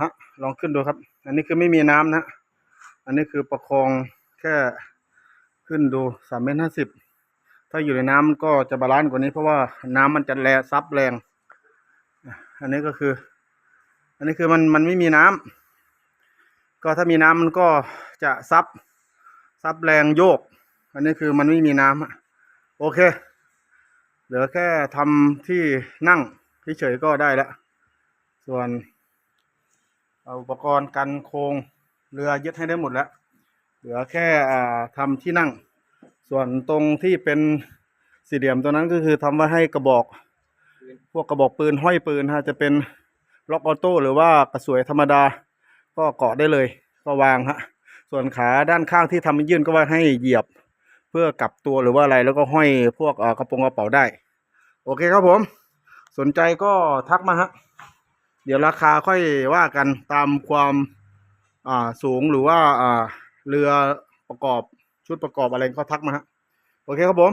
ฮะลองขึ้นดูครับ อันนี้คือไม่มีน้ำนะ อันนี้คือประคองแค่ขึ้นดูสามเมตรห้าสิบถ้าอยู่ในน้ำมันก็จะบาลานซ์กว่านี้เพราะว่าน้ำมันจะแรงซับแรง อันนี้ก็คือ อันนี้คือมันมันไม่มีน้ำก็ถ้ามีน้ำมันก็จะซับซับแรงโยก อันนี้คือมันไม่มีน้ำโอเค เหลือแค่ทำที่นั่งเฉยๆก็ได้แล้วส่วน เอาอุปกรณ์กันโครงเรือยึดให้ได้หมดแล้ว เหลือแค่อ่าทำที่นั่ง ส่วนตรงที่เป็นสี่เหลี่ยมตัวนั้นก็คือทำไว้ให้กระบอก พวกกระบอกปืนห้อยปืนฮะจะเป็นล็อกออโต้หรือว่ากระสวยธรรมดา ก็เกาะได้เลยก็วางฮะส่วนขาด้านข้างที่ทำเป็นยื่นก็ไว้ให้เหยียบเพื่อกลับตัวหรือว่าอะไรแล้วก็ห้อยพวกกระโปรงกระเป๋าได้ โอเคครับผม สนใจก็ทักมาฮะ เดี๋ยวราคาค่อยว่ากันตามความอ่าสูงหรือว่าอ่าเรือประกอบชุดประกอบอะไรก็ทักมาฮะโอเคครับผม